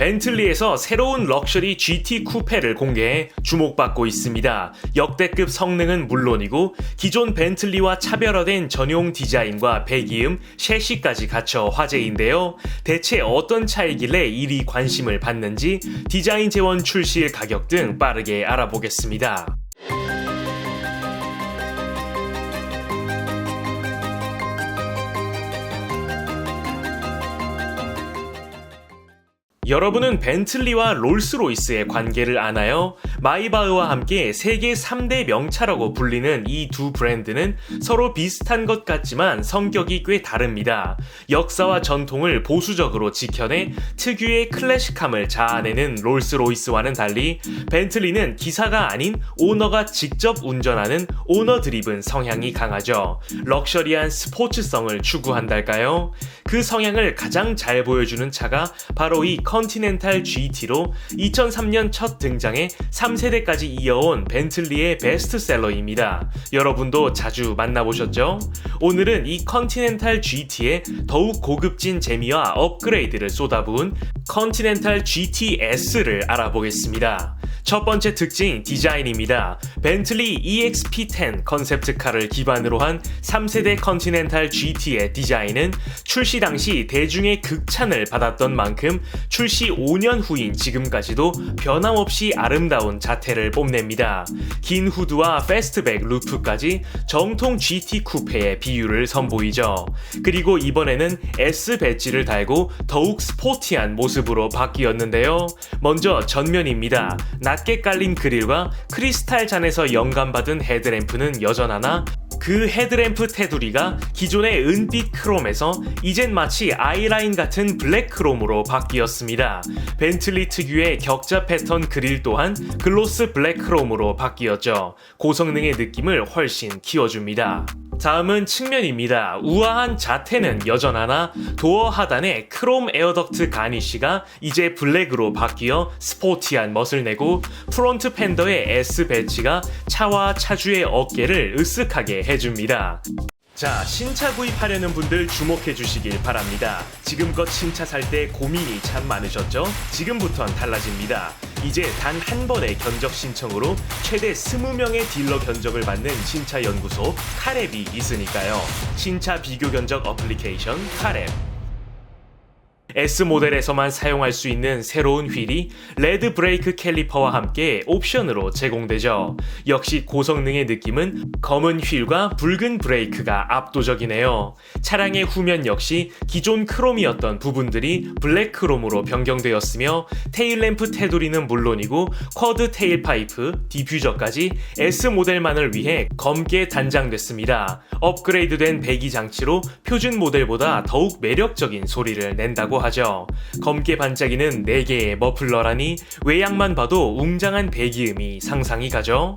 벤틀리에서 새로운 럭셔리 GT 쿠페를 공개해 주목받고 있습니다. 역대급 성능은 물론이고 기존 벤틀리와 차별화된 전용 디자인과 배기음, 셰시까지 갖춰 화제인데요. 대체 어떤 차이길래 이리 관심을 받는지 디자인 재원 출시일 가격 등 빠르게 알아보겠습니다. 여러분은 벤틀리와 롤스로이스의 관계를 아나요? 마이바흐와 함께 세계 3대 명차라고 불리는 이 두 브랜드는 서로 비슷한 것 같지만 성격이 꽤 다릅니다. 역사와 전통을 보수적으로 지켜내 특유의 클래식함을 자아내는 롤스로이스와는 달리 벤틀리는 기사가 아닌 오너가 직접 운전하는 오너 드리븐 성향이 강하죠. 럭셔리한 스포츠성을 추구한달까요? 그 성향을 가장 잘 보여주는 차가 바로 이 컨 티넨탈 GT로 2003년 첫 등장해 3세대까지 이어온 벤틀리의 베스트셀러입니다. 여러분도 자주 만나보셨죠? 오늘은 이 컨티넨탈 GT의 더욱 고급진 재미와 업그레이드를 쏟아부은 컨티넨탈 GTS를 알아보겠습니다. 첫 번째 특징 디자인입니다. 벤틀리 EXP10 컨셉트카를 기반으로 한 3세대 컨티넨탈 GT의 디자인은 출시 당시 대중의 극찬을 받았던 만큼 출시 5년 후인 지금까지도 변함없이 아름다운 자태를 뽐냅니다. 긴 후드와 패스트백 루프까지 정통 GT 쿠페의 비율을 선보이죠. 그리고 이번에는 S 배지를 달고 더욱 스포티한 모습으로 바뀌었는데요. 먼저 전면입니다. 낮게 깔린 그릴과 크리스탈 잔에서 영감받은 헤드램프는 여전하나 그 헤드램프 테두리가 기존의 은빛 크롬에서 이젠 마치 아이라인 같은 블랙 크롬으로 바뀌었습니다. 벤틀리 특유의 격자 패턴 그릴 또한 글로스 블랙 크롬으로 바뀌었죠. 고성능의 느낌을 훨씬 키워줍니다. 다음은 측면입니다. 우아한 자태는 여전하나 도어 하단에 크롬 에어덕트 가니쉬가 이제 블랙으로 바뀌어 스포티한 멋을 내고 프론트 팬더의 S 배치가 차와 차주의 어깨를 으쓱하게 해줍니다. 자, 신차 구입하려는 분들 주목해 주시길 바랍니다. 지금껏 신차 살 때 고민이 참 많으셨죠? 지금부턴 달라집니다. 이제 단 한 번의 견적 신청으로 최대 20명의 딜러 견적을 받는 신차 연구소 카랩이 있으니까요. 신차 비교 견적 어플리케이션 카랩. S 모델에서만 사용할 수 있는 새로운 휠이 레드 브레이크 캘리퍼와 함께 옵션으로 제공되죠. 역시 고성능의 느낌은 검은 휠과 붉은 브레이크가 압도적이네요. 차량의 후면 역시 기존 크롬이었던 부분들이 블랙 크롬으로 변경되었으며 테일램프 테두리는 물론이고 쿼드 테일 파이프, 디퓨저까지 S 모델만을 위해 검게 단장됐습니다. 업그레이드된 배기 장치로 표준 모델보다 더욱 매력적인 소리를 낸다고 하죠. 검게 반짝이는 4개의 머플러라니 외양만 봐도 웅장한 배기음이 상상이 가죠.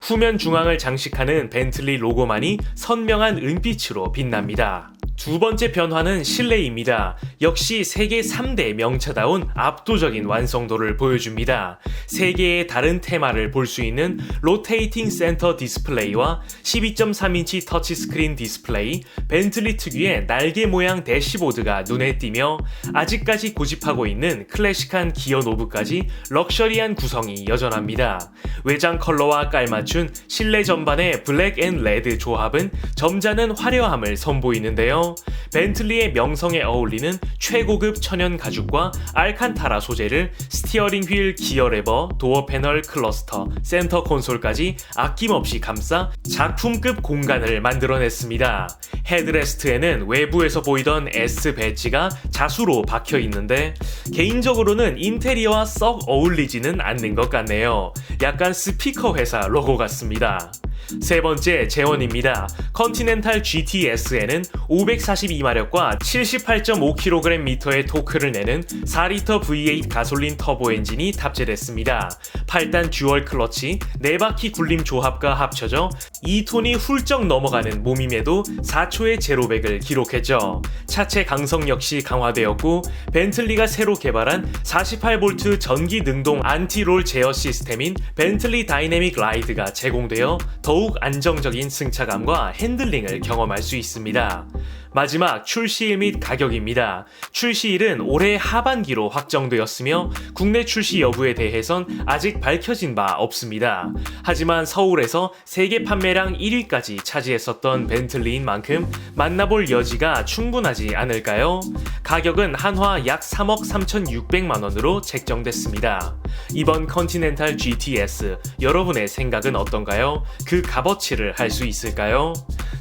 후면 중앙을 장식하는 벤틀리 로고만이 선명한 은빛으로 빛납니다. 두 번째 변화는 실내입니다. 역시 세계 3대 명차다운 압도적인 완성도를 보여줍니다. 세 개의 다른 테마를 볼 수 있는 로테이팅 센터 디스플레이와 12.3인치 터치스크린 디스플레이, 벤틀리 특유의 날개 모양 대시보드가 눈에 띄며 아직까지 고집하고 있는 클래식한 기어 노브까지 럭셔리한 구성이 여전합니다. 외장 컬러와 깔맞춘 실내 전반의 블랙 앤 레드 조합은 점잖은 화려함을 선보이는데요. 벤틀리의 명성에 어울리는 최고급 천연 가죽과 알칸타라 소재를 스티어링 휠, 기어 레버, 도어 패널 클러스터, 센터 콘솔까지 아낌없이 감싸 작품급 공간을 만들어냈습니다. 헤드레스트에는 외부에서 보이던 S 배지가 자수로 박혀 있는데 개인적으로는 인테리어와 썩 어울리지는 않는 것 같네요. 약간 스피커 회사 로고 같습니다. 세 번째 재원입니다. 컨티넨탈 GTS에는 542마력과 78.5kgm의 토크를 내는 4리터 V8 가솔린 터보 엔진이 탑재됐습니다. 8단 듀얼 클러치, 4바퀴 굴림 조합과 합쳐져 2톤이 훌쩍 넘어가는 몸임에도 4초의 제로백을 기록했죠. 차체 강성 역시 강화되었고 벤틀리가 새로 개발한 48V 전기 능동 안티롤 제어 시스템인 벤틀리 다이내믹 라이드가 제공되어 더욱 안정적인 승차감과 핸들링을 경험할 수 있습니다. 마지막 출시일 및 가격입니다. 출시일은 올해 하반기로 확정되었으며 국내 출시 여부에 대해선 아직 밝혀진 바 없습니다. 하지만 서울에서 세계 판매량 1위까지 차지했었던 벤틀리인 만큼 만나볼 여지가 충분하지 않을까요? 가격은 한화 약 3억 3,600만 원으로 책정됐습니다. 이번 컨티넨탈 GTS 여러분의 생각은 어떤가요? 그 값어치를 할 수 있을까요?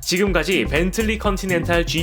지금까지 벤틀리 컨티넨탈 GTS